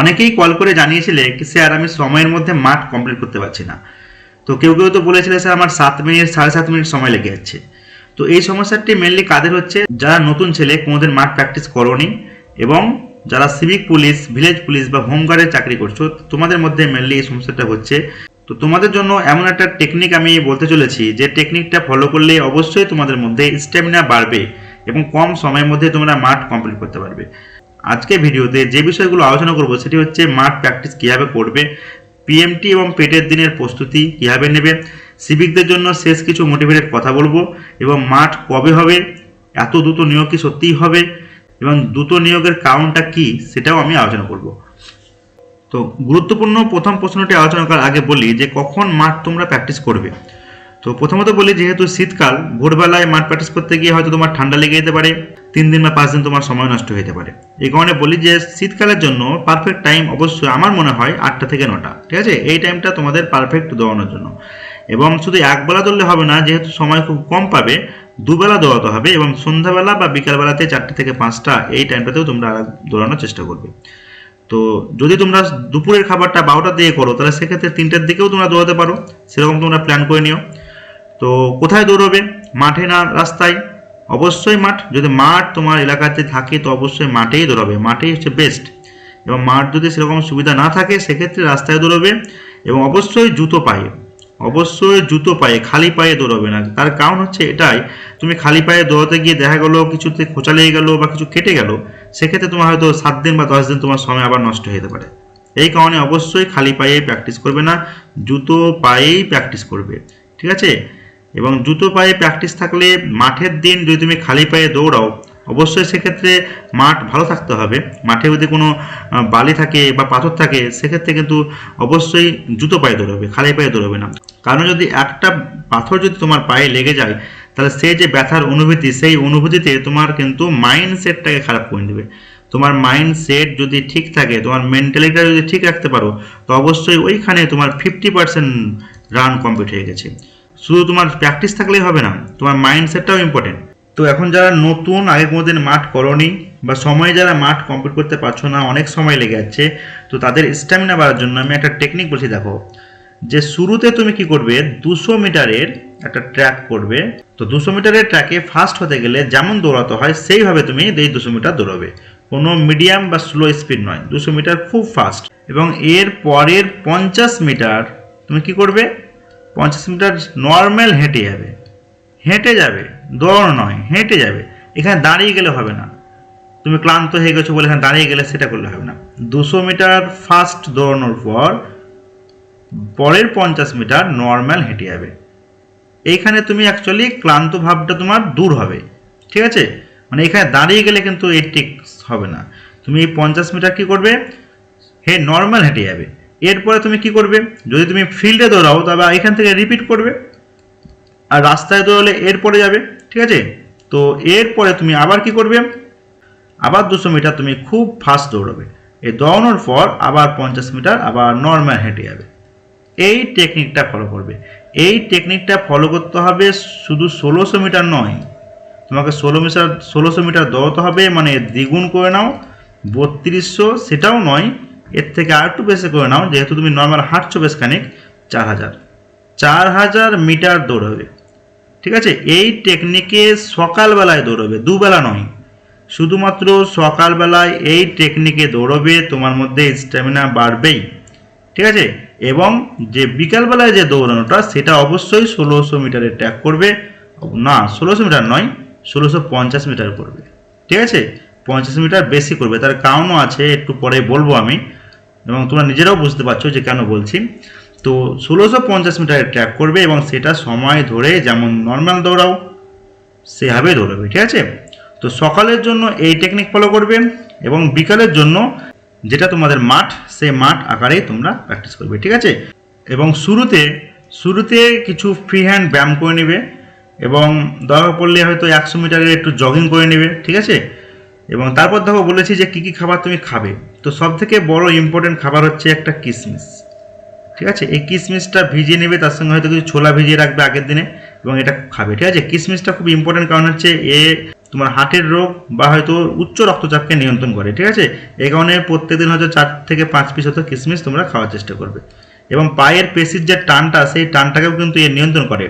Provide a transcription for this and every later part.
অনেকেই কল করে জানিয়েছিলে কি, স্যার, আমি সময়ের মধ্যে মাঠ কমপ্লিট করতে পারছি না। তো কেউ কেউ তো বলেছিলে, স্যার, আমার সাত মিনিট, সাড়ে সাত মিনিট সময় লেগে যাচ্ছে। তো এই সমস্যাটি মেনলি কাদের হচ্ছে? যারা নতুন ছেলে, কোনোদিন মাঠ প্র্যাকটিস করনি এবং যারা সিভিক পুলিশ ভিলেজ পুলিশ বা হোমগার্ডের চাকরি করছ, তোমাদের মধ্যে মেনলি এই সমস্যাটা হচ্ছে। তো তোমাদের জন্য এমন একটা টেকনিক আমি বলতে চলেছি, যে টেকনিকটা ফলো করলে অবশ্যই তোমাদের মধ্যে স্ট্যামিনা বাড়বে এবং কম সময়ের মধ্যে তোমরা মাঠ কমপ্লিট করতে পারবে। আজকে ভিডিওতে যে বিষয়গুলো আলোচনা করব সেটি হচ্ছে মাঠ প্র্যাকটিস কীভাবে করবে পিএমটি এবং পেটের দিনের প্রস্তুতি কীভাবে নেবে সিভিকদের জন্য শেষ কিছু মোটিভেটেড কথা বলব এবং মাঠ কবে হবে, এত দ্রুত নিয়োগ কি সত্যিই হবে এবং দ্রুত নিয়োগের কারণটা কি সেটাও আমি আলোচনা করব। তো গুরুত্বপূর্ণ প্রথম প্রশ্নটি আলোচনা করার আগে বলি যে কখন মাঠ তোমরা প্র্যাকটিস করবে। তো প্রথমত বলি যেহেতু শীতকাল, ভোরবেলায় মাঠ প্র্যাকটিস করতে গিয়ে হয়তো তোমার ঠান্ডা লেগে যেতে পারে তিন দিন বা পাঁচ দিন তোমার সময় নষ্ট যেতে পারে। এই কারণে বলি যে, শীতকালের জন্য পারফেক্ট টাইম অবশ্যই আমার মনে হয় আটটা থেকে নটা, ঠিক আছে? এই টাইমটা তোমাদের পারফেক্ট দৌড়ানোর জন্য। এবং শুধু একবেলা দৌড়লে হবে না, যেহেতু সময় খুব কম পাবে, দুবেলা দৌড়াতে হবে এবং সন্ধ্যাবেলা বা বিকালবেলাতে চারটে থেকে পাঁচটা এই টাইমটাতেও তোমরা দৌড়ানোর চেষ্টা করবে। তো যদি তোমরা দুপুরের খাবারটা বারোটার দিকে করো, তাহলে সেক্ষেত্রে তিনটার দিকেও তোমরা দৌড়াতে পারো। সেরকম তোমরা প্ল্যান করে নিও। তো কোথায় দৌড়বে? মাঠে না রাস্তায়? অবশ্যই মাঠ, যদি মাঠ তোমার এলাকাতে থাকে, তো অবশ্যই মাঠেই দৌড়াবে। মাঠেই হচ্ছে বেস্ট এবং মাঠ যদি সেরকম সুবিধা না থাকে, সেক্ষেত্রে রাস্তায় দৌড়বে এবং অবশ্যই জুতো পায়ে, অবশ্যই জুতো পায়ে, খালি পায়ে দৌড়াবে না। তার কারণ হচ্ছে এটাই, তুমি খালি পায়ে দৌড়াতে গিয়ে দেখা গেলো, কিছুতে খোঁচা লেগে গেলো বা কিছু কেটে গেল, সেক্ষেত্রে তোমার হয়তো সাত দিন বা দশ দিন তোমার সময় আবার নষ্ট হয়ে যেতে পারে। এই কারণে অবশ্যই খালি পায়ে প্র্যাকটিস করবে না, জুতো পায়েই প্র্যাকটিস করবে। ঠিক আছে? এবং জুতো পায়ে প্র্যাকটিস থাকলে মাঠের দিন যদি তুমি খালি পায়ে দৌড়াও, অবশ্যই সেক্ষেত্রে মাঠ ভালো থাকতে হবে। মাঠে যদি কোনো বালি থাকে বা পাথর থাকে, সেক্ষেত্রে কিন্তু অবশ্যই জুতো পায়ে দৌড়াবে, খালি পায়ে দৌড়াবে না। কারণ যদি একটা পাথর যদি তোমার পায়ে লেগে যায়, তাহলে সেই যে ব্যথার অনুভূতি, সেই অনুভূতিতে তোমার কিন্তু মাইন্ড সেটটাকে খারাপ করে দেবে তোমার মাইন্ড সেট যদি ঠিক থাকে, তোমার মেন্টালিটিটা যদি ঠিক রাখতে পারো, তো অবশ্যই ওইখানে তোমার ফিফটি পার্সেন্ট রান কমপ্লিট হয়ে গেছে। শুধু তোমার প্র্যাকটিস থাকলেই হবে না, তোমার মাইন্ডসেটটাও ইম্পর্টেন্ট তো এখন যারা নতুন আগে কোনোদিন মাঠ করনি বা সময়ে যারা মাঠ কমপ্লিট করতে পারছ না, অনেক সময় লেগে যাচ্ছে, তো তাদের স্ট্যামিনা বাড়ার জন্য আমি একটা টেকনিক বলছি, দেখো। যে শুরুতে তুমি কি করবে, দুশো মিটারের একটা ট্র্যাক করবে, তো দুশো মিটারের ট্র্যাকে ফার্স্ট হতে গেলে যেমন দৌড়াতে হয়, সেইভাবে তুমি এই দুশো মিটার দৌড়াবে। কোনো মিডিয়াম বা স্লো স্পিড নয়, দুশো মিটার খুব ফাস্ট এবং এর পরের পঞ্চাশ মিটার তুমি কি করবে পঞ্চাশ মিটার নর্মাল হেঁটে যাবে। হেঁটে যাবে দৌড়ানো নয়, হেঁটে যাবে। এখানে দাঁড়িয়ে গেলে হবে না। তুমি ক্লান্ত হয়ে গেছো বলে এখানে দাঁড়িয়ে গেলে সেটা করলে হবে না। দুশো মিটার ফাস্ট দৌড়ানোর পর পরের পঞ্চাশ মিটার নর্মাল হেঁটে যাবে। এইখানে তুমি অ্যাকচুয়ালি ক্লান্ত ভাবটা তোমার দূর হবে। ঠিক আছে? মানে এখানে দাঁড়িয়ে গেলে কিন্তু এই ঠিক হবে না। তুমি এই পঞ্চাশ মিটার কী করবে? হে নর্মাল হেঁটে যাবে। এরপরে তুমি কি করবে? যদি তুমি ফিল্ডে দৌড়াও তবে এখান থেকে রিপিট করবে। আর রাস্তায় দৌড়ালে এরপরে যাবে, ঠিক আছে? তো এরপরে তুমি আবার কি করবে? আবার দুশো মিটার তুমি খুব ফাস্ট দৌড়াবে। এই দৌড়ানোর পর আবার পঞ্চাশ মিটার, আবার নর্মাল হেঁটে যাবে। এই টেকনিকটা ফলো করবে। এই টেকনিকটা ফলো করতে হবে শুধু ষোলোশো মিটার নয়। তোমাকে ষোলো মিটার, ষোলোশো মিটার দৌড়াতে হবে মানে দ্বিগুণ করে নাও। বত্রিশশো, সেটাও নয়। এর থেকে আর একটু বেশি করে নাও, যেহেতু তুমি নর্মাল হাঁটছো বেশ খানিক, চার হাজার। চার হাজার মিটার দৌড়াবে। ঠিক আছে? এই টেকনিকে সকালবেলায় দৌড়বে, দুবেলা নয়। শুধুমাত্র সকালবেলায় এই টেকনিকে দৌড়বে, তোমার মধ্যে স্ট্যামিনা বাড়বেই। ঠিক আছে? এবং যে বিকালবেলায় যে দৌড়ানোটা, সেটা অবশ্যই ষোলোশো মিটারে ট্র্যাক করবে। না, ষোলোশো মিটার নয়, ষোলোশো পঞ্চাশ মিটার করবে। ঠিক আছে? পঞ্চাশ মিটার বেশি করবে। তার কারণও আছে, একটু পরে বলব আমি। এবং তোমরা নিজেরাও বুঝতে পারছ যে কেন বলছি। তো ষোলোশো পঞ্চাশ মিটারে ট্র্যাক করবে এবং সেটা সময় ধরে যেমন নর্মাল দৌড়াও, সেভাবে দৌড়াবে, ঠিক আছে? তো সকালের জন্য এই টেকনিক ফলো করবে এবং বিকালের জন্য যেটা তোমাদের মাঠ সেই মাঠ আকারেই তোমরা প্র্যাকটিস করবে, ঠিক আছে? এবং শুরুতে শুরুতে কিছু ফ্রি হ্যান্ড ব্যায়াম করে নেবে এবং দরকার পড়লে হয়তো একশো মিটারের একটু জগিং করে নেবে, ঠিক আছে? এবং তারপর দেখো বলেছি যে কী কী খাবার তুমি খাবে। তো সব থেকে বড় ইম্পর্টেন্ট খাবার হচ্ছে একটা কিশমিশ ঠিক আছে? এই কিশমিশটা ভিজিয়ে নেবে, তার সঙ্গে হয়তো কিছু ছোলা ভিজিয়ে রাখবে আগের দিনে এবং এটা খাবে। ঠিক আছে? কিশমিশটা খুব ইম্পর্টেন্ট কারণ হচ্ছে এ তোমার হার্টের রোগ বা হয়তো উচ্চ রক্তচাপকে নিয়ন্ত্রণ করে। ঠিক আছে? এই কারণে প্রত্যেকদিন হয়তো চার থেকে পাঁচ পিস হয়তো কিশমিশ তোমরা খাওয়ার চেষ্টা করবে। এবং পায়ের পেশির যে টানটা, সেই টানটাকেও কিন্তু এ নিয়ন্ত্রণ করে।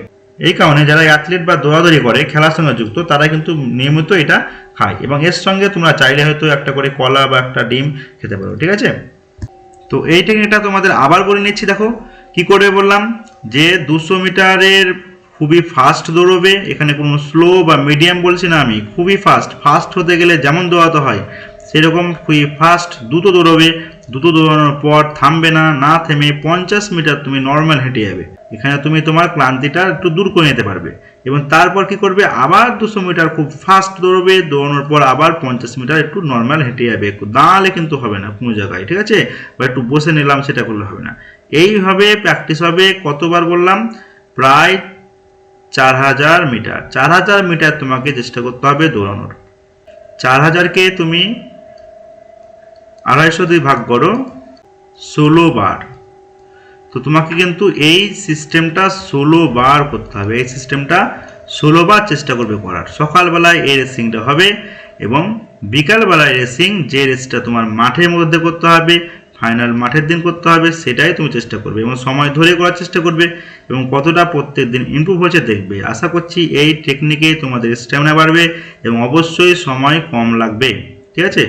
এই কারণে যারা অ্যাথলিট বা দৌড়াদৌড়ি করে, খেলার সঙ্গে যুক্ত, তারা কিন্তু নিয়মিত এটা খায় এবং এর সঙ্গে তোমরা চাইলে হয়তো একটা করে কলা বা একটা ডিম খেতে পারো, ঠিক আছে? তো এই টেকনিকটা তোমাদের আবার বলে নিচ্ছি, দেখো। কি করে বললাম? যে দুশো মিটারের খুবই ফাস্ট দৌড়বে, এখানে কোনো স্লো বা মিডিয়াম বলছি না আমি, খুবই ফাস্ট ফাস্ট হতে গেলে যেমন দৌড়াতে হয়, সেরকম খুবই ফাস্ট দ্রুত দৌড়বে। দ্রুত দৌড়ানোর পর থামবে না না থেমে পঞ্চাশ মিটার তুমি নর্মাল হেঁটে যাবে। এখানে তুমি তোমার ক্লান্তিটা একটু দূর করে নিতে পারবে। এবং তারপর কি করবে? আবার দুশো মিটার খুব ফাস্ট দৌড়বে, দৌড়ানোর পর আবার পঞ্চাশ মিটার একটু নর্মাল হেঁটে যাবে। একটু দাঁড়ালে কিন্তু হবে না কোনো জায়গায়, ঠিক আছে? বা একটু বসে নিলাম, সেটা করলে হবে না। এইভাবে প্র্যাকটিস হবে, কতবার বললাম? প্রায় চার হাজার মিটার। চার হাজার মিটার তোমাকে চেষ্টা করতে হবে দৌড়ানোর। চার হাজারকে তুমি আড়াইশো দিয়ে ভাগ করো ষোলো বার। তো তোমাকে কিন্তু এই সিস্টেমটা ষোলো বার করতে হবে। এই সিস্টেমটা ষোলো বার চেষ্টা করবে করার। সকালবেলায় এই রেসিংটা হবে এবং বিকালবেলায় রেসিং যে রেসটা তোমার মাঠের মধ্যে করতে হবে ফাইনাল মাঠের দিন করতে হবে, সেটাই তুমি চেষ্টা করবে এবং সময় ধরে করার চেষ্টা করবে এবং কতটা প্রত্যেক দিন ইম্প্রুভ হয়েছে দেখবে। আশা করছি এই টেকনিকে তোমাদের স্ট্যামিনা বাড়বে এবং অবশ্যই সময় কম লাগবে। ঠিক আছে?